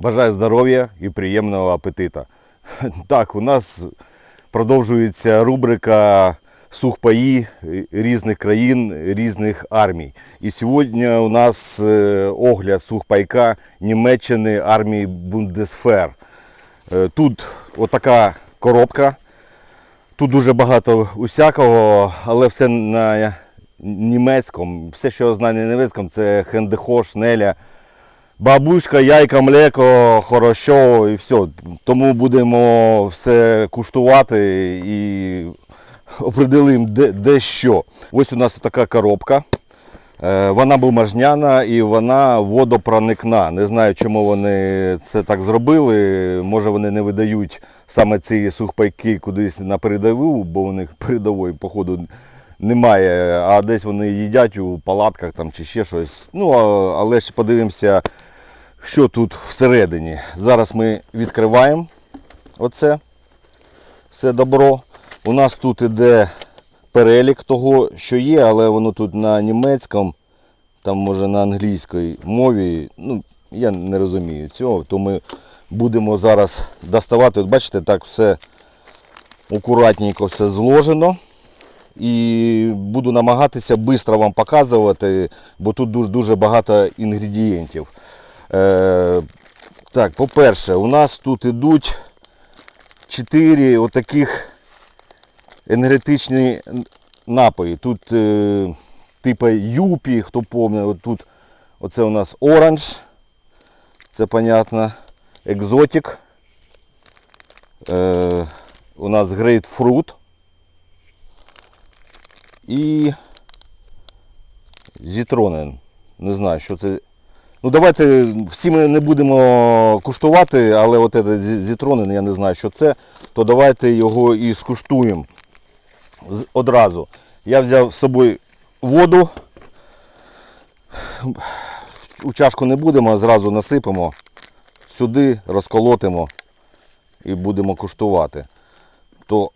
Бажаю здоров'я і приємного апетита. Так, у нас продовжується рубрика сухпаї різних країн, різних армій. І сьогодні у нас е, огляд сухпайка Німеччини армії Бундесфер. Е, Тут отака коробка. Тут дуже багато усякого, але все на німецькому. Все, що я знаю на німецькому, це хендехо, шнеля. Бабушка, яйка, млеко, хорошо і все. Тому будемо все куштувати і определимо, де, де що. Ось у нас така коробка. Е, Вона бумажняна і вона водопроникна. Не знаю, чому вони це так зробили. Може вони не видають саме ці сухпайки кудись на передову, бо у них передової, походу, немає, а десь вони їдять у палатках там, чи ще щось. Ну, але ж подивимося, що тут всередині. Зараз ми відкриваємо оце все добро. У нас тут іде перелік того, що є, але воно тут на німецькому, там може на англійській мові. Ну, я не розумію цього, то ми будемо зараз доставати. От бачите, так все акуратненько все зложено. І буду намагатися швидко вам показувати, бо тут дуже, дуже багато інгредієнтів. Е, так, по-перше, у нас тут ідуть 4 отаких енергетичні напої. Тут е, типу юпі, хто пам'ятає, тут оце у нас оранж, це понятно, екзотик. Е, у нас грейпфрут і зітронен. Не знаю, що це. Ну давайте всі ми не будемо куштувати, але от этот зі- зітронен, я не знаю, що це, то давайте його і скуштуємо одразу. Я взяв з собою воду. У чашку не будемо, зразу насипемо сюди, розколотимо і будемо куштувати. То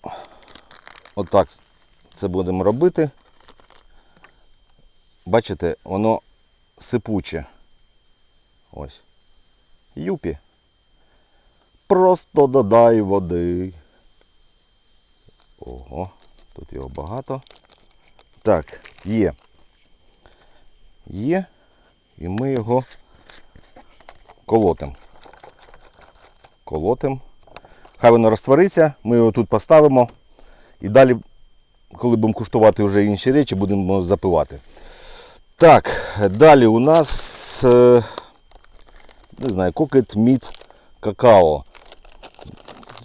отак це будемо робити. Бачите, воно сипуче. Ось. Юпі. Просто додай води. Ого, тут його багато. Так, є. Є. І ми його колотимо. Колотимо. Хай воно розтвориться, ми його тут поставимо. І далі, коли будемо куштувати вже інші речі, будемо запивати. Так, далі у нас е, не знаю, кокет мід какао.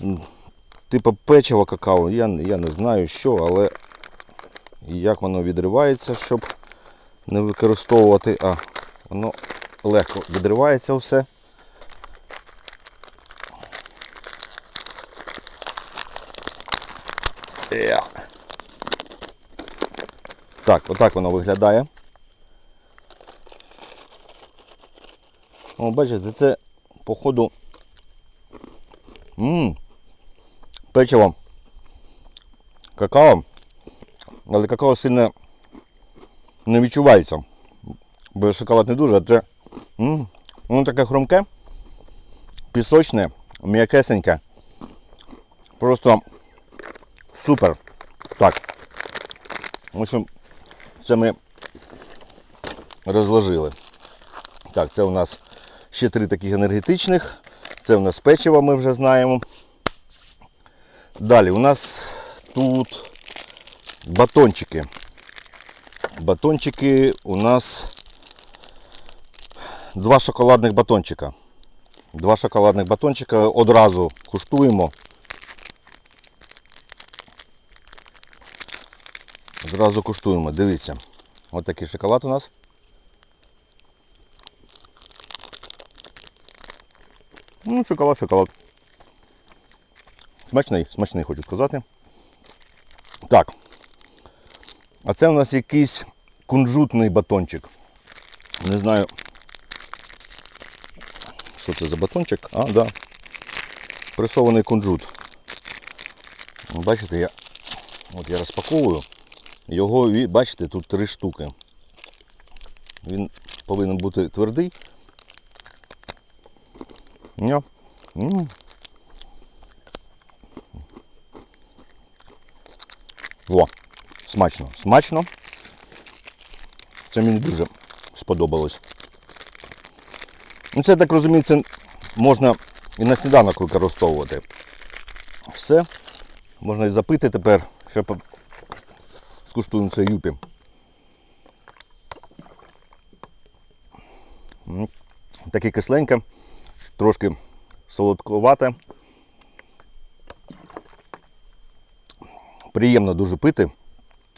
М, Типа печиво какао, я, я не знаю що, але як воно відривається, щоб не використовувати. А, воно легко відривається все. Так, отак воно виглядає. О, бачите, це походу печиво какао, але какао сильно не відчувається. Бо шоколад не дуже, а це воно таке хрумке, пісочне, м'якесеньке. Просто супер. Так. В общем, це ми розложили. Так, це у нас ще три таких енергетичних. Це у нас печиво, ми вже знаємо. Далі у нас тут батончики. Батончики у нас два шоколадних батончика. Два шоколадних батончика одразу куштуємо. Зразу куштуємо. Дивіться. Ось такий шоколад у нас. Ну, шоколад, шоколад. Смачний, смачний, хочу сказати. Так. А це у нас якийсь кунжутний батончик. Не знаю. Що це за батончик? А, да. Пресований кунжут. Бачите, я. От я розпаковую. Його, бачите, тут три штуки. Він повинен бути твердий. Ні. М. О, смачно, смачно. Це мені дуже сподобалось. Ну, це, так розумію, це можна і на сніданок використовувати. Все. Можна і запити тепер. Ще скуштуємо це юпі. Таке кисленьке, трошки солодкувате. Приємно дуже пити.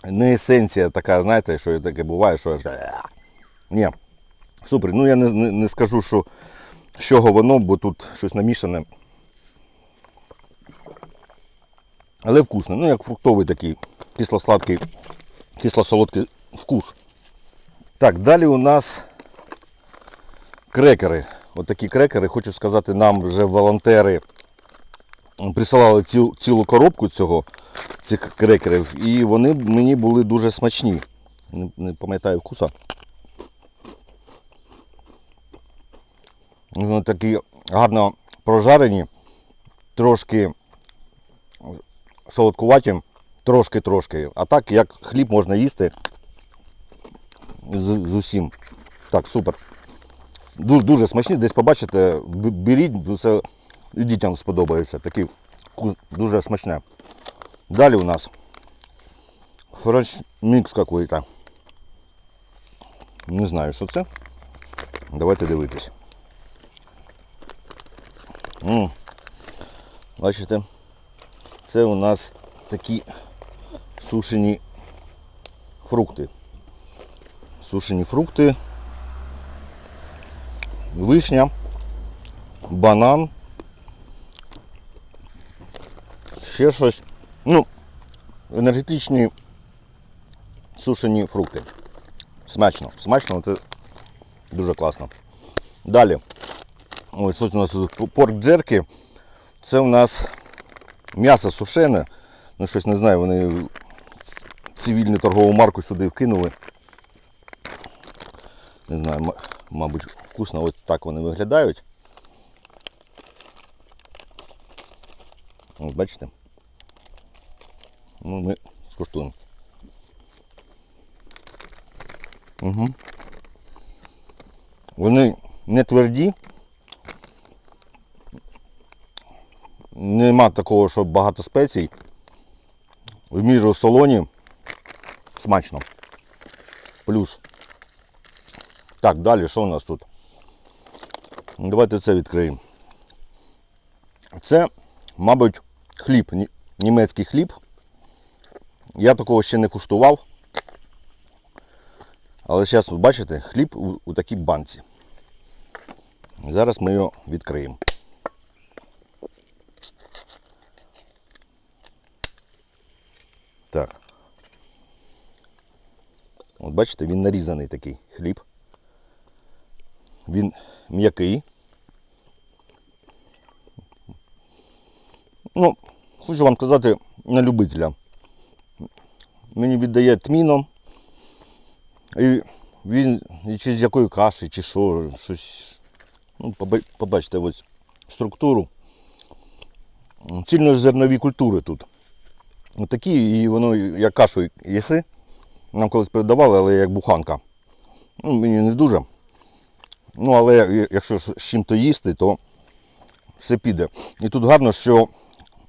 Не есенція така, знаєте, що таке буває, що аж. Ні. Супер. Ну я не, не, не скажу, що з чого воно, бо тут щось намішане. Але вкусно. Ну, як фруктовий такий кисло-сладкий, кисло-солодкий вкус. Так, далі у нас крекери. От такі крекери, хочу сказати, нам вже волонтери присилали ціл, цілу коробку цього, цих крекерів, і вони мені були дуже смачні. Не, не пам'ятаю вкуса. Вони такі гарно прожарені, трошки солодкуваті, трошки-трошки. А так, як хліб можна їсти з, з усім. Так, супер. Дуже, дуже смачні, десь побачите, беріть, це і дітям сподобається. Такі дуже смачне. Далі у нас френч мікс какой-то. Не знаю, що це. Давайте дивитись. Бачите, це у нас такі сушені фрукти. Сушені фрукти, вишня, банан, ще щось. Ну, енергетичні сушені фрукти. Смачно, смачно, це дуже класно. Далі. Ось щось у нас тут порк джерки. Це у нас м'ясо сушене. Ну щось не знаю, вони цивільну торгову марку сюди вкинули. Не знаю, мабуть, вкусно. Ось так вони виглядають. Ось бачите? Ну, ми скуштуємо. Угу. Вони не тверді. Нема такого, що багато спецій. В міру солоні смачно. Плюс. Так, далі, що у нас тут? Давайте це відкриємо. Це, мабуть, хліб, німецький хліб. Я такого ще не куштував. Але зараз, бачите, хліб у, у такій банці. Зараз ми його відкриємо. Так. От бачите, він нарізаний такий хліб. Він м'який. Ну, хочу вам сказати на любителя. Мені віддає тміном. І він чи з якої каші, чи що, щось. Ну, побачите ось структуру. Цільнозернові культури тут. Отакі, і воно як кашу їси. Нам колись передавали, але як буханка. Ну, мені не дуже. Ну, але якщо з чим-то їсти, то все піде. І тут гарно, що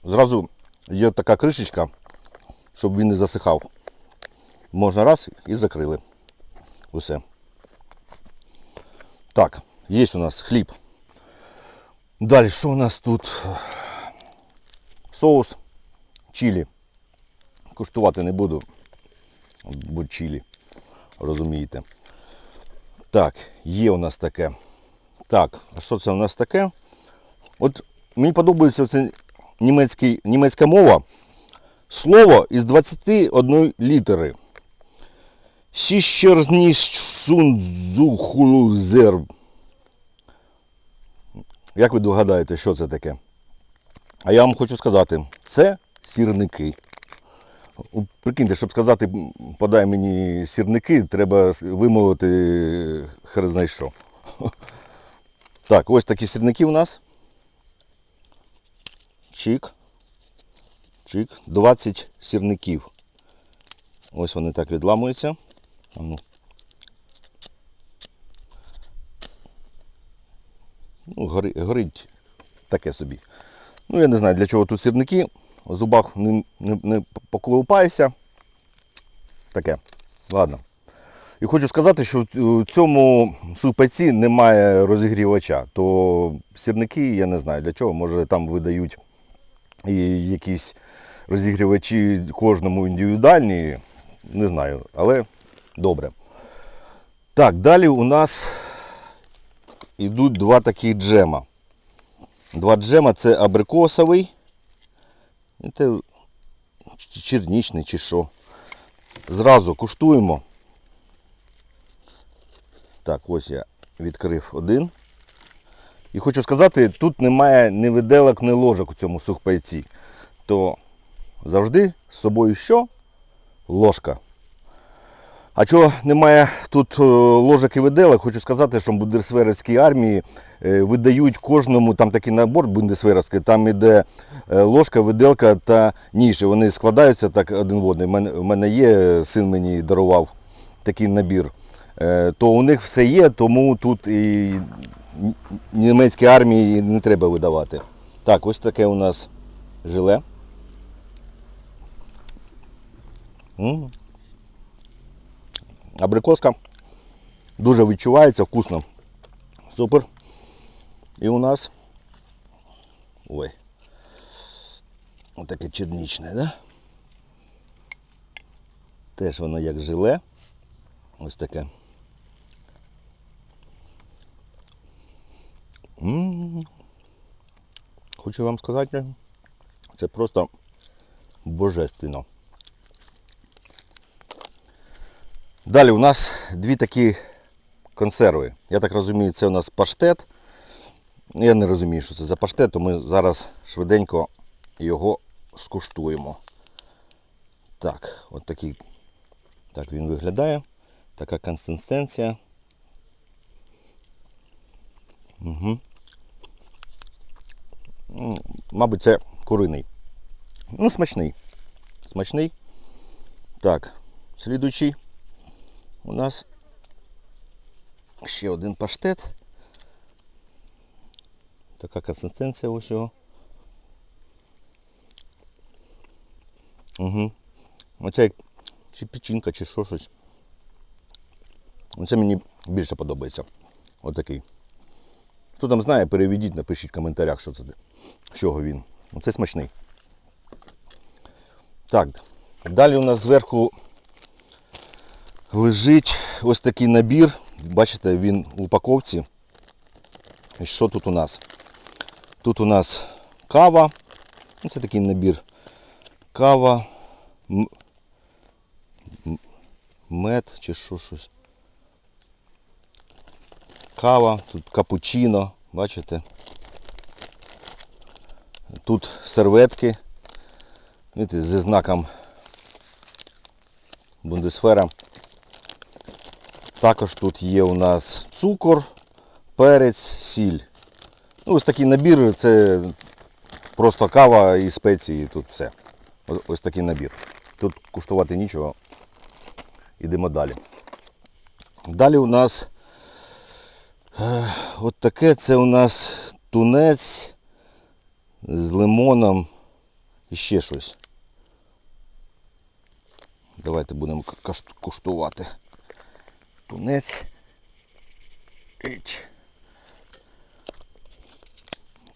зразу є така кришечка, щоб він не засихав. Можна раз і закрили. Усе. Так, є у нас хліб. Далі, що у нас тут? Соус чилі. Куштувати не буду. Бо чилі. Розумієте. Так, є у нас таке. Так, а що це у нас таке? От мені подобається це німецький, німецька мова. Слово із 21 літери. Сіщерзнішсунзухулузер. Як ви догадаєте, що це таке? А я вам хочу сказати, це сірники. Прикиньте, щоб сказати, подай мені сірники, треба вимовити хер знає що. Так, ось такі сірники у нас. Чик. Чик. 20 сірників. Ось вони так відламуються. Ну. Ну, гори, горить таке собі. Ну, я не знаю, для чого тут сірники. В зубах не, не, не поколупаєшся. Таке. Ладно. І хочу сказати, що в цьому супеці немає розігрівача. То сірники, я не знаю для чого, може там видають і якісь розігрівачі кожному індивідуальні, не знаю, але добре. Так, далі у нас йдуть два такі джема. Два джема це абрикосовий. Це чернічний чи що. Зразу куштуємо. Так, ось я відкрив один. І хочу сказати, тут немає ні виделок, ні ложок у цьому сухпайці. То завжди з собою що? Ложка. А чого немає тут е, ложок і виделок, хочу сказати, що в бундесверівській армії е, видають кожному там такий набор бундесверівський, там іде е, ложка, виделка та ніж. Вони складаються так один в один. У мене, є, син мені дарував такий набір. То у них все є, тому тут і німецькій армії не треба видавати. Так, ось таке у нас желе. М. Абрикоска дуже відчувається, вкусно. Супер. І у нас. Ой. Отаке чернічне, да? Теж воно як желе. Ось таке. Хочу вам сказати, це просто божественно. Далі у нас дві такі консерви. Я так розумію, це у нас паштет. Я не розумію, що це за паштет, то ми зараз швиденько його скуштуємо. Так, от такий так він виглядає. Така консистенція. Угу. Мабуть, це куриний. Ну, смачний. Смачний. Так, слідуючий у нас ще один паштет. Така консистенція ось його. Угу. Оце як чи печінка, чи що щось. Оце мені більше подобається. Отакий. Хто там знає, переведіть, напишіть в коментарях, що це, з чого він. Оце смачний. Так, далі у нас зверху лежить ось такий набір. Бачите, він в упаковці. І що тут у нас? Тут у нас кава. Ну, Це такий набір. Кава, мед чи що щось. Кава, тут капучино, бачите? Тут серветки. Видите, зі знаком Бундесфера. Також тут є у нас цукор, перець, сіль. Ну, ось такий набір, це просто кава і спеції, тут все. Ось такий набір. Тут куштувати нічого. Йдемо далі. Далі у нас от таке це у нас тунець з лимоном і ще щось. Давайте будемо куштувати. Тунець.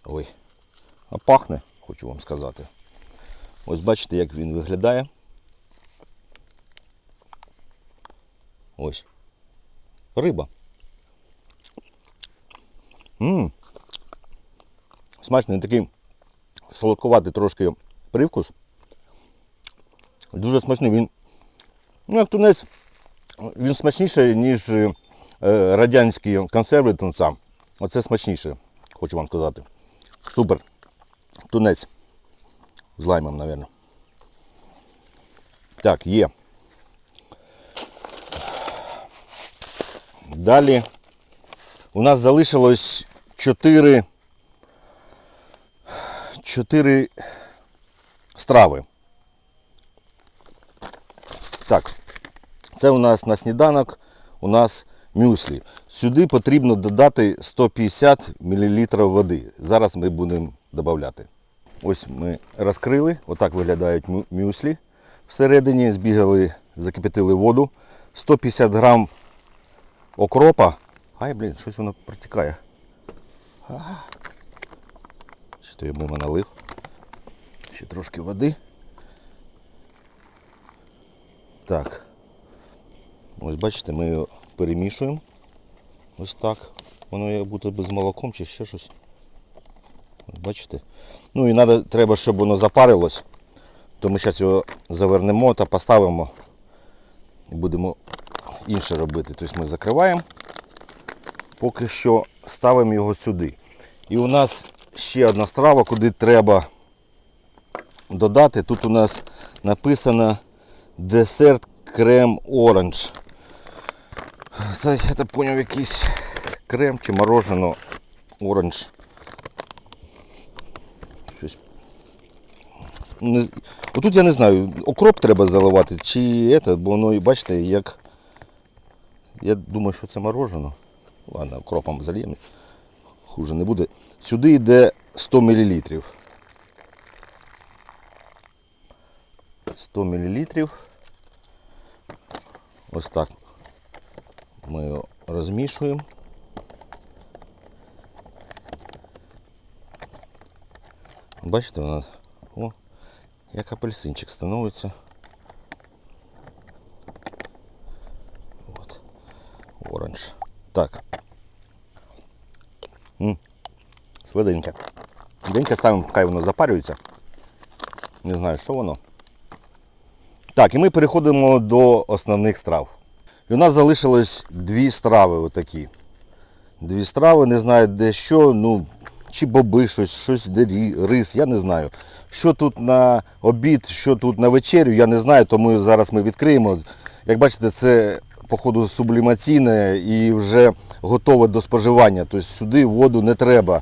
Ой. А пахне, хочу вам сказати. Ось бачите, як він виглядає. Ось. Риба. Ммм. Смачний такий солодкуватий трошки привкус. Дуже смачний. Він, ну як тунець, він смачніший, ніж е, радянські консерви тунця. Оце смачніше, хочу вам сказати. Супер. Тунець. З лаймом, мабуть. Так, є. Далі у нас залишилось 4, чотири страви. Так, це у нас на сніданок, у нас мюслі. Сюди потрібно додати 150 мл води. Зараз ми будемо додати. Ось ми розкрили, отак виглядають мюслі. Всередині збігали, закипятили воду. 150 грам окропа. Ай, блін, щось воно протікає. Чи то я мимо налив. Ще трошки води. Так. Ось бачите, ми його перемішуємо. Ось так. Воно як бути без молоком чи ще щось. Ось Бачите? Ну і надо, треба, щоб воно запарилось. То ми зараз його завернемо та поставимо і будемо інше робити. Тобто ми закриваємо, поки що ставимо його сюди. І у нас ще одна страва, куди треба додати. Тут у нас написано десерт крем оранж. Це, я так поняв, якийсь крем чи морожено оранж. Не... Отут я не знаю, окроп треба заливати, чи це, бо воно, бачите, як. Я думаю, що це морожено. Ладно, окропом зальємо. Хуже не буде. Сюди йде 100 мл. 100 мл. Ось так. Ми його розмішуємо. Бачите, вона о, як апельсинчик становиться. Оранж. Так. М. Сладеньке. Денька ставимо, хай воно запарюється. Не знаю, що воно. Так, і ми переходимо до основних страв. І у нас залишилось дві страви отакі. Дві страви, не знаю де що, ну, чи боби щось, щось де рис, я не знаю. Що тут на обід, що тут на вечерю, я не знаю, тому зараз ми відкриємо. Як бачите, це походу сублімаційне і вже готове до споживання. Тобто сюди воду не треба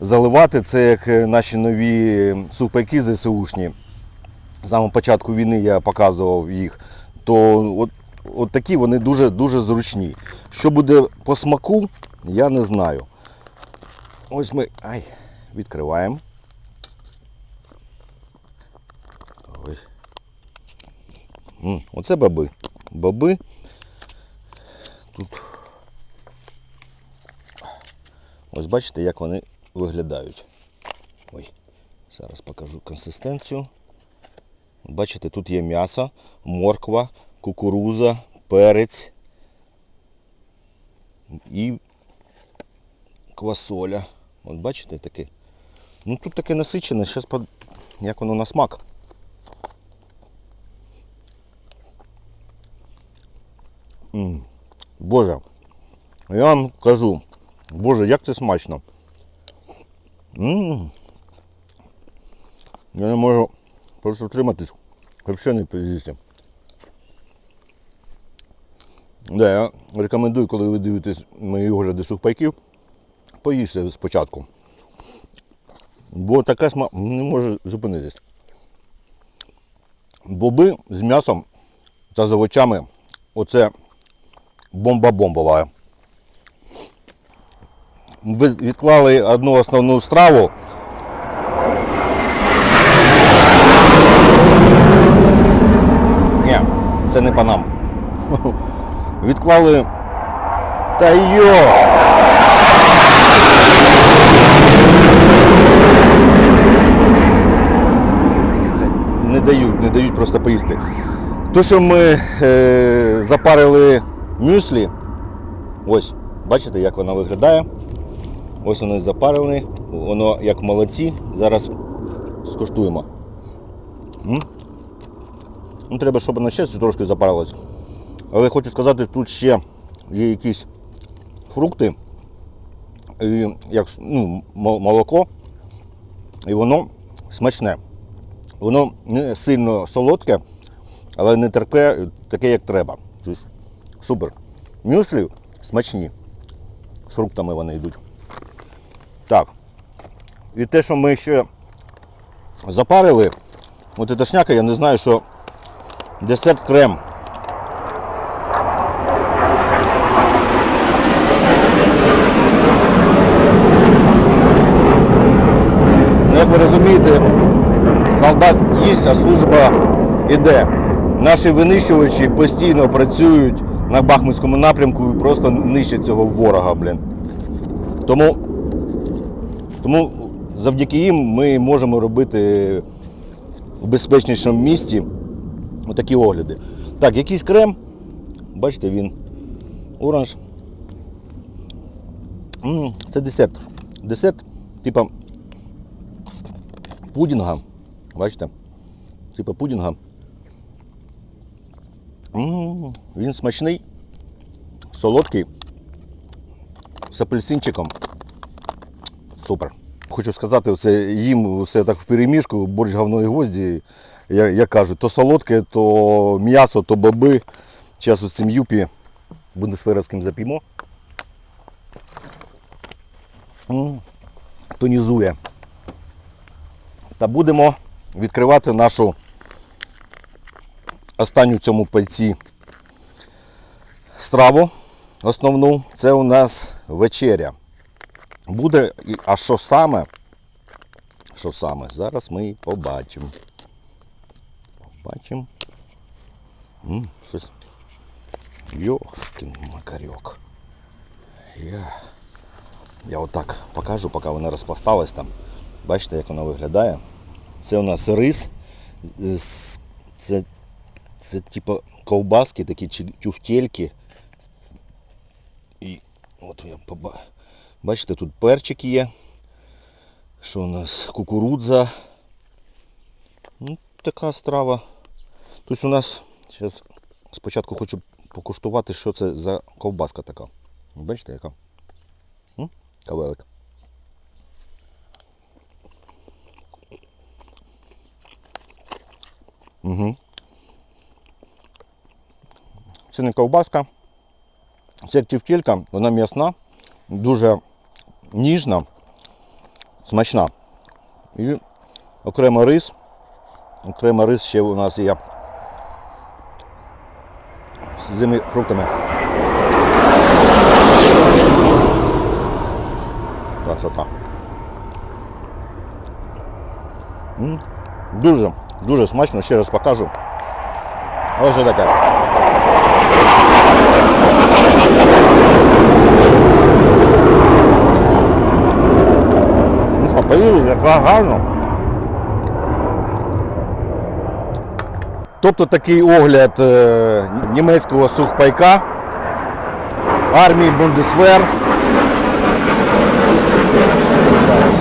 заливати. Це як е, наші нові сухпайки ЗСУшні з самого початку війни я показував їх, то от, от такі вони дуже дуже зручні. Що буде по смаку, я не знаю. Ось ми ай, відкриваємо. Оце баби. Баби. Тут. Ось бачите, як вони виглядають. Ой, зараз покажу консистенцію. Бачите, тут є м'ясо, морква, кукуруза, перець і квасоля. От бачите таке. Ну тут таке насичене, зараз под... як воно на смак. М, Боже, я вам кажу, Боже, як це смачно. М, Я не можу просто втриматись, взагалі не поїсти. Да, я рекомендую, коли ви дивитесь мої огляди сухпайків, поїжте спочатку. Бо така сма не може зупинитись. Боби з м'ясом та з овочами оце бомба бомбова. Ви відклали одну основну страву. Ні, це не по нам. Відклали. Та йо! Не дають, не дають просто поїсти. То, що ми е, запарили мюслі, ось, бачите, як воно виглядає. Ось воно запарене, воно як молодці. Зараз скуштуємо. М? Ну, треба, щоб воно ще трошки запарилось. Але хочу сказати, тут ще є якісь фрукти, і, як ну, молоко, і воно смачне. Воно не сильно солодке, але не терпе таке, як треба. Супер. Мюслі смачні. З фруктами вони йдуть. Так. І те, що ми ще Запарили. От ця шняка, я не знаю, що десерт крем. Ну, як ви розумієте, солдат їсть, а служба іде. Наші винищувачі постійно працюють на Бахмутському напрямку і просто нищать цього ворога, блін. Тому, тому завдяки їм ми можемо робити в безпечнішому місті отакі огляди. Так, якийсь крем. Бачите, він оранж. Це десерт. Десерт, типа пудінга. Бачите? Типа пудінга. Він смачний, солодкий, з апельсинчиком. Супер. Хочу сказати, оце їм все так в переміжку, борщ говно і гвозді. Я, як кажуть, то солодке, то м'ясо, то боби. Зараз у цим юпі бундесверовським зап'ємо. Тонізує. Та будемо відкривати нашу останню в цьому пальці страву основну. Це у нас вечеря. Буде, а що саме? Що саме? Зараз ми побачимо. Побачимо. Щось. Йошкін макарьок. Я, я отак покажу, поки вона розпласталась там. Бачите, як вона виглядає. Це у нас рис. Це, це типу ковбаски, такі тюфтельки. І от я поба... Бачите, тут перчик є. Що у нас? Кукурудза. Ну, така страва. Тобто у нас зараз спочатку хочу покуштувати, що це за ковбаска така. Бачите, яка? Кавелик. Угу. Це не ковбаска. Це тівтілька, вона м'ясна, дуже ніжна, смачна. І окремо рис. Окремо рис ще у нас є з цими фруктами. Красота. Дуже, дуже смачно, ще раз покажу. Ось таке. Ну, поїли, яка гарно. Тобто такий огляд е, німецького сухпайка армії Бундесвер. Зараз.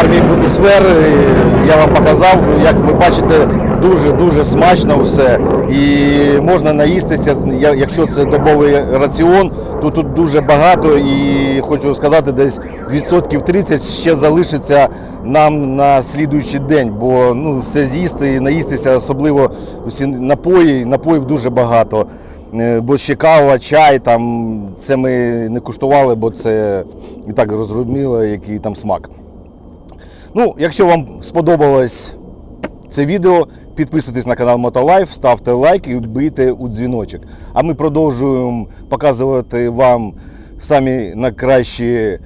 Армії Бундесвер е, я вам показав, як ви бачите, дуже-дуже смачно все. І можна наїстися, якщо це добовий раціон, то тут дуже багато і хочу сказати, десь відсотків 30 ще залишиться нам на слідуючий день, бо ну, все з'їсти і наїстися, особливо усі напої, напоїв дуже багато. Е, Бо ще кава, чай, там, це ми не куштували, бо це і так розуміло, який там смак. Ну, якщо вам сподобалось це відео, підписуйтесь на канал Мотолайф, ставте лайк і бийте у дзвіночок. А ми продовжуємо показувати вам самі найкращі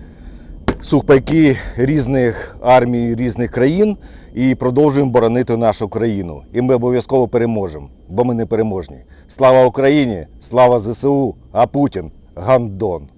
сухпайки різних армій, різних країн і продовжуємо боронити нашу країну. І ми обов'язково переможемо, бо ми не переможні. Слава Україні! Слава ЗСУ! А Путін гандон!